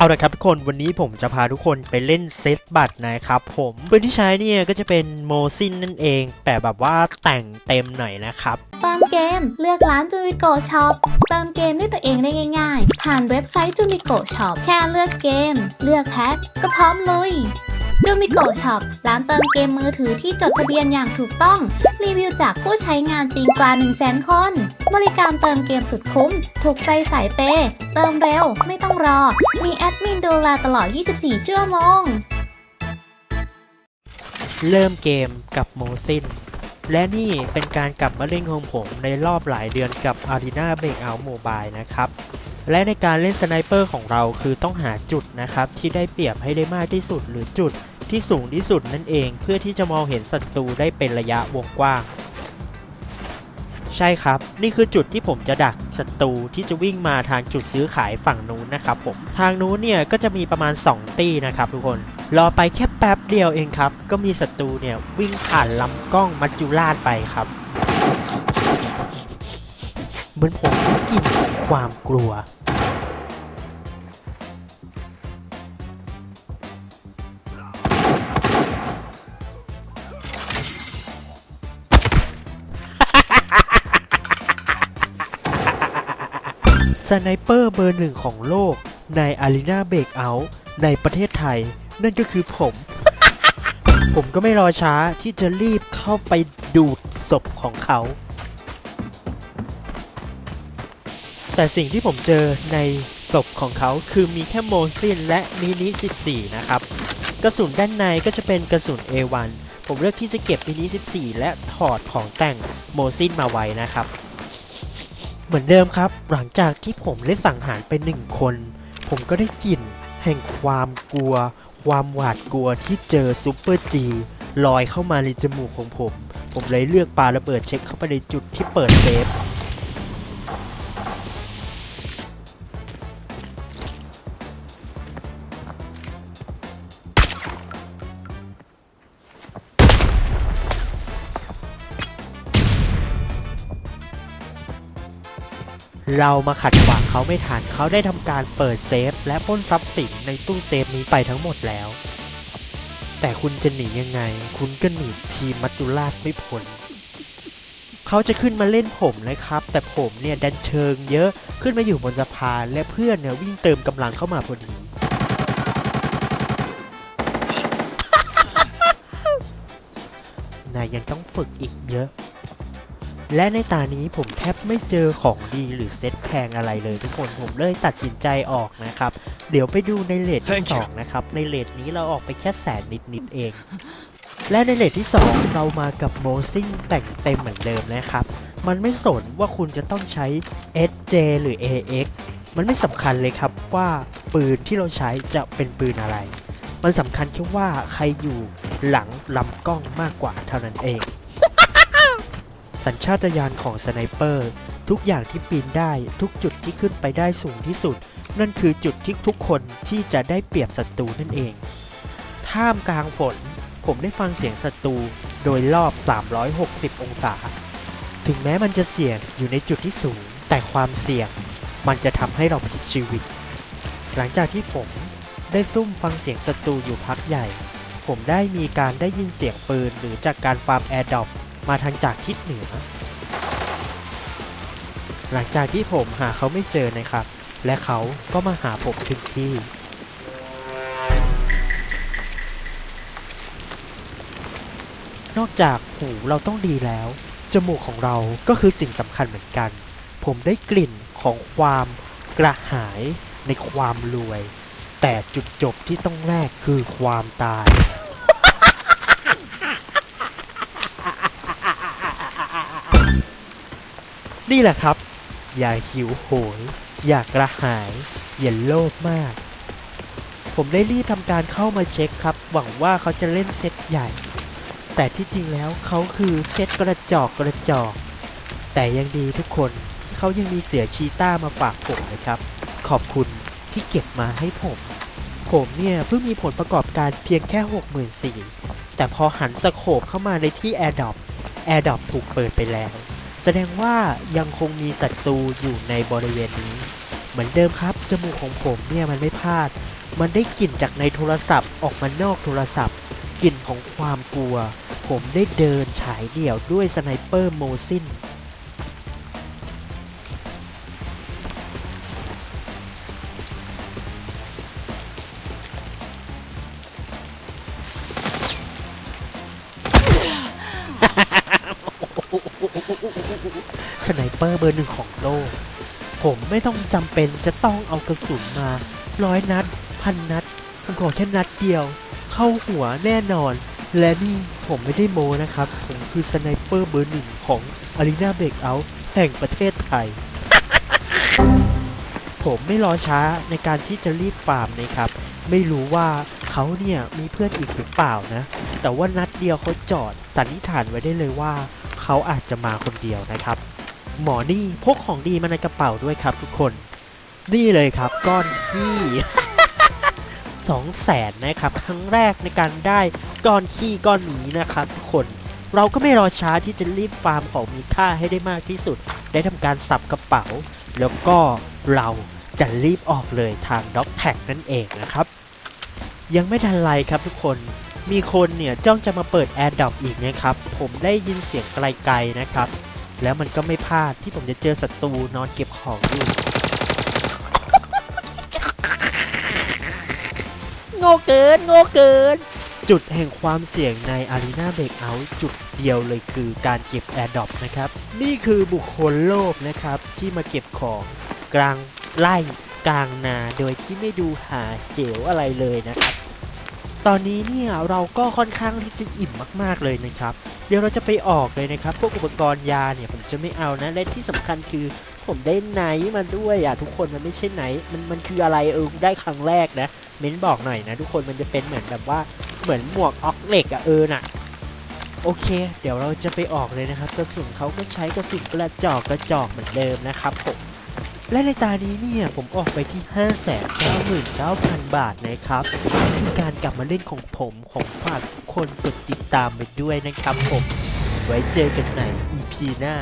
เอาละครับทุกคนวันนี้ผมจะพาทุกคนไปเล่นเซตบัตรนะครับผมปืนที่ใช้เนี่ยก็จะเป็นโมซินนั่นเอง แต่แบบว่าแต่งเต็มหน่อยนะครับ เติมเกมเลือกร้านจูมิโกช็อปเติมเกมด้วยตัวเองได้ง่าย ๆ ผ่านเว็บไซต์จูมิโกช็อปแค่เลือกเกม เลือกแพ็คก็พร้อมลุย จูมิโกช็อปร้านเติมเกมมือถือที่จดทะเบียนอย่างถูกต้อง รีวิวจากผู้ใช้งานจริงกว่า 1 0 0 0 0แสนคน บริการเติมเกมสุดคุ้ม ถูกใจสายเปย์เติมเร็ว ไม่ต้องรอ มีแอดมินดูแลตลอด 24 ชั่วโมง เริ่มเกมกับโมซินและนี่เป็นการกลับมาเล่นของผมในรอบหลายเดือนกับ Arena Breakout Mobile นะครับ และในการเล่นสไนเปอร์ของเราคือต้องหาจุดนะครับ ที่ได้เปรียบให้ได้มากที่สุดหรือจุด ที่สูงที่สุดนั่นเอง เพื่อที่จะมองเห็นศัตรูได้เป็นระยะวงกว้าง ใช่ครับ นี่คือจุดที่ผมจะดักศัตรูที่จะวิ่งมาทางจุดซื้อขายฝั่งนู้นนะครับผมทางนู้นเนี่ยก็จะมีประมาณ 2 ตี้นะครับทุกคนรอไปแค่แป๊บเดียวเองครับ ก็มีศัตรูเนี่ยวิ่งผ่านลำกล้องมัจจุราชไปครับเหมือนผมได้กลิ่นของความกลัว สไนเปอร์เบอร์หนึ่งของโลก ในอารีนาเบรกเอาท์ในประเทศไทย นั่นก็คือผม ผมก็ไม่รอช้าที่จะรีบเข้าไปดูดศพของเขา แต่สิ่งที่ผมเจอในศพของเขาคือมีแค่โมซินและมินิ 14 นะครับ กระสุนด้านในก็จะเป็นกระสุน A1 ผมเลือกที่จะเก็บมินิ 14 และถอดของแต่งโมซินมาไว้นะครับ เหมือนเดิมครับ หลังจากที่ผมได้สังหารไปหนึ่งคน ผมก็ได้กลิ่น แห่งความกลัว ความหวาดกลัวที่เจอซูเปอร์จีลอยเข้ามาในจมูกของผม ผมเลยเลือกปาระเบิดเช็คเข้าไปในจุดที่เปิดเซฟ เรามาขัดขวางเขาไม่ทัน เขาได้ทำการเปิดเซฟ และป้นทรัพย์สินในตู้เซฟนี้ไปทั้งหมดแล้ว แต่คุณจะหนียังไง คุณก็หนีทีมมัจจุราชไม่พ้นเขาจะขึ้นมาเล่นผมเลยครับ แต่ผมเนี่ยดันเชิงเยอะขึ้นมาอยู่บนสะพานและเพื่อนเนี่ยวิ่งเติมกำลังเข้ามาพอดีนายยังต้องฝึกอีกเยอะ และในตานี้ผมแทบไม่เจอของดีหรือเซ็ตแพงอะไรเลยทุกคนผมเลยตัดสินใจออกนะครับ เดี๋ยวไปดูในเลทที่ Thank you สองนะครับ ในเลทนี้เราออกไปแค่แสนนิดๆเอง และในเลทที่ 2 เรามากับโมซิ่งแต่งเต็มเหมือนเดิมนะครับ มันไม่สนว่าคุณจะต้องใช้ SJ หรือ AX มันไม่สำคัญเลยครับว่าปืนที่เราใช้จะเป็นปืนอะไร มันสำคัญแค่ว่าใครอยู่หลังลำกล้องมากกว่าเท่านั้นเอง สัญชาตญาณของสไนเปอร์ ทุกอย่างที่ปีนได้ทุกจุดที่ขึ้นไปได้สูงที่สุด นั่นคือจุดที่ทุกคนที่จะได้เปรียบศัตรูนั่นเอง ท่ามกลางฝน ผมได้ฟังเสียงศัตรูโดยรอบ 360 องศา ถึงแม้มันจะเสี่ยงอยู่ในจุดที่สูง แต่ความเสี่ยงมันจะทำให้เราพลิกชีวิต หลังจากที่ผมได้ซุ่มฟังเสียงศัตรูอยู่พักใหญ่ ผมได้มีการได้ยินเสียงปืนหรือจากการฟาร์มแอร์ดอป มาทางจากทิศเหนือ หลังจากที่ผมหาเขาไม่เจอนะครับ และเขาก็มาหาผมถึงที่ นอกจากหูเราต้องดีแล้ว จมูกของเราก็คือสิ่งสำคัญเหมือนกัน ผมได้กลิ่นของความกระหายในความรวย แต่จุดจบที่ต้องแลกคือความตาย นี่แหละครับ อย่าหิวโหย อย่ากระหาย อย่าโลภมาก ผมได้รีบทำการเข้ามาเช็คครับ หวังว่าเขาจะเล่นเซตใหญ่ แต่ที่จริงแล้วเขาคือเซตกระจอกกระจอก แต่ยังดีทุกคนที่เขายังมีเสือชีต้ามาฝากผมนะครับ ขอบคุณที่เก็บมาให้ผม ผมเนี่ยเพิ่งมีผลประกอบการเพียงแค่64,000แต่พอหันสโคปเข้ามาในที่ AirDrop AirDrop ถูกเปิดไปแล้ว แสดงว่ายังคงมีศัตรูอยู่ในบริเวณนี้ เหมือนเดิมครับ จมูกของผมเนี่ยมันไม่พลาด มันได้กลิ่นจากในโทรศัพท์ออกมานอกโทรศัพท์ กลิ่นของความกลัว ผมได้เดินฉายเดี่ยวด้วยสไนเปอร์โมซิน สไนเปอร์เบอร์หนึ่งของโลก ผมไม่ต้องจำเป็นจะต้องเอากระสุนมาร้อยนัด พันนัดผมขอแค่นัดเดียว เข้าหัวแน่นอน และนี่ผมไม่ได้โมนะครับ ผมคือสไนเปอร์เบอร์หนึ่งของอารีนาเบรกเอาแห่งประเทศไทย ผมไม่รอช้าในการที่จะรีบฟาร์มนะครับ ไม่รู้ว่าเขาเนี่ยมีเพื่อนอีกหรือเปล่านะ แต่ว่านัดเดียวเขาจอดสันนิษฐานไว้ได้เลยว่า เขาอาจจะมาคนเดียวนะครับ หมอนี่พกของดีมาในกระเป๋าด้วยครับทุกคน นี่เลยครับก้อนขี้สองแสนนะครับครั้งแรกในการได้ก้อนขี้ก้อนนี้นะครับทุกคนเราก็ไม่รอช้าที่จะรีบฟาร์มของมีค่าให้ได้มากที่สุด ได้ทำการสับกระเป๋า แล้วก็เราจะรีบออกเลยทางด็อกแท็กนั่นเองนะครับ ยังไม่ทันไรครับทุกคน มีคนเนี่ยจ้องจะมาเปิดแอร์ด p อีกนะครับ ผมได้ยินเสียงไกลๆนะครับ แล้วมันก็ไม่พลาดที่ผมจะเจอศัตรูนอนเก็บของอยู่โง่เกินโง่เกิน จุดแห่งความเสี่ยงใน Arena Breakout จุดเดียวเลยคือการเก็บ Air d r o p นะครับ นี่คือบุคคลโลกนะครับ ที่มาเก็บของกลางไร่กลางนาโดยที่ไม่ดูหาเหวอะไรเลยนะครับ ตอนนี้เนี่ยเราก็ค่อนข้างที่จะอิ่มมากๆเลยนะครับ เดี๋ยวเราจะไปออกเลยนะครับ พวกอุปกรณ์ยาเนี่ยผมจะไม่เอานะ และที่สำคัญคือผมได้ไหนมาด้วยอะทุกคนมันไม่ใช่ไหน มันมันคืออะไรเออได้ครั้งแรกนะ เม้นบอกหน่อยนะ ทุกคนมันจะเป็นเหมือนแบบว่าเหมือนหมวกออกเหล็กอะเออน่ะโอเค เดี๋ยวเราจะไปออกเลยนะครับกระสุนเขาก็ใช้กระสุนกระจอกกระจอกเหมือนเดิมนะครับผม และในตานี้เนี่ยผมออกไปที่ 599,000 บาทนะครับนี่คือการกลับมาเล่นของผมของฝากทุกคนกดติดตามไปด้วยนะครับผม ไว้เจอกันใหม่ EP หน้า